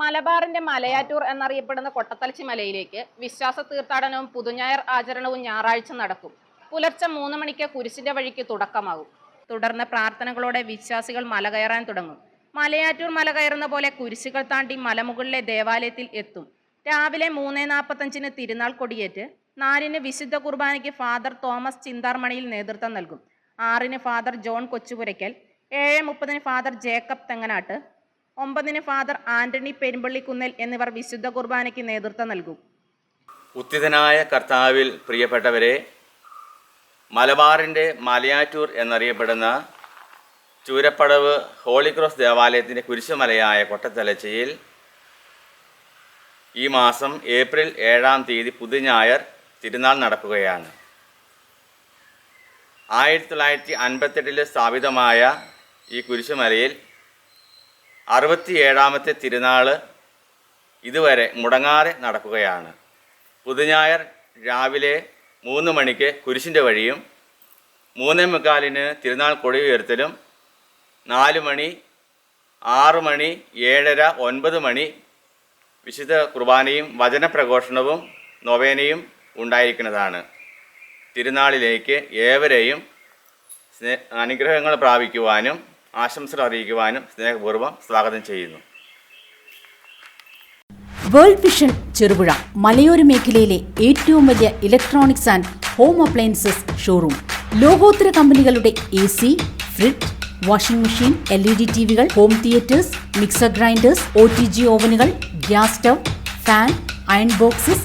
മലബാറിന്റെ മലയാറ്റൂർ എന്നറിയപ്പെടുന്ന കൊട്ടത്തലച്ചി മലയിലേക്ക് വിശ്വാസ തീർത്ഥാടനവും പുതുഞായർ ആചരണവും ഞായറാഴ്ച നടക്കും. പുലർച്ചെ മൂന്ന് മണിക്ക് കുരിശിന്റെ വഴിക്ക് തുടക്കമാകും. തുടർന്ന് പ്രാർത്ഥനകളോടെ വിശ്വാസികൾ മല കയറാൻ തുടങ്ങും. മലയാറ്റൂർ മല കയറുന്ന പോലെ കുരിശുകൾ താണ്ടി മലമുകളിലെ ദേവാലയത്തിൽ എത്തും. രാവിലെ മൂന്ന് നാൽപ്പത്തഞ്ചിന് തിരുനാൾ കൊടിയേറ്റ് നാലിന് വിശുദ്ധ കുർബാനയ്ക്ക് ഫാദർ തോമസ് ചിന്താർമണിയിൽ നേതൃത്വം നൽകും. ആറിന് ഫാദർ ജോൺ കൊച്ചുപുരയ്ക്കൽ ഏഴ് മുപ്പതിന് ഫാദർ ജേക്കബ് തെങ്ങനാട്ട് ഒമ്പതിന് ഫാദർ ആന്റണി പെരുമ്പള്ളിക്കുന്നൽ എന്നിവർ വിശുദ്ധ കുർബാനയ്ക്ക് നേതൃത്വം നൽകും. ഉത്തിതനായ കർത്താവിൽ പ്രിയപ്പെട്ടവരെ മലബാറിന്റെ മലയാറ്റൂർ എന്നറിയപ്പെടുന്ന ചൂരപ്പടവ് ഹോളി ക്രോസ് ദേവാലയത്തിന്റെ കുരിശുമലയായ കൊട്ടത്തലച്ചയിൽ ഈ മാസം ഏപ്രിൽ ഏഴാം തീയതി പുതുഞായർ തിരുനാൾ നടക്കുകയാണ്. ആയിരത്തി തൊള്ളായിരത്തി അൻപത്തെട്ടിൽ സ്ഥാപിതമായ ഈ കുരിശുമലയിൽ അറുപത്തിയേഴാമത്തെ തിരുനാൾ ഇതുവരെ മുടങ്ങാതെ നടക്കുകയാണ്. പുതുഞായർ രാവിലെ മൂന്ന് മണിക്ക് കുരിശിന്റെ വഴിയും മൂന്നേ മുക്കാലിന് തിരുനാൾ കൊടി ഉയർത്തലും നാല് മണി ആറ് മണി ഏഴര ഒൻപത് മണി വിശുദ്ധ കുർബാനയും വചനപ്രഘോഷണവും നൊവേനയും ഉണ്ടായിരിക്കുന്നതാണ്. തിരുനാളിലേക്ക് ഏവരെയും അനുഗ്രഹങ്ങൾ പ്രാപിക്കുവാനും ആശംസകൾ അറിയിക്കുവാനും സ്നേഹപൂർവം സ്വാഗതം ചെയ്യുന്നു. വേൾഡ് വിഷൻ ചെറുപുഴ മലയോര മേഖലയിലെ ഏറ്റവും വലിയ electronics and home appliances showroom ലോകോത്തര കമ്പനികളുടെ A C fridge washing machine L E D T വികൾ home theatres mixer grinders O T G ഓവനുകൾ gas stove fan iron boxes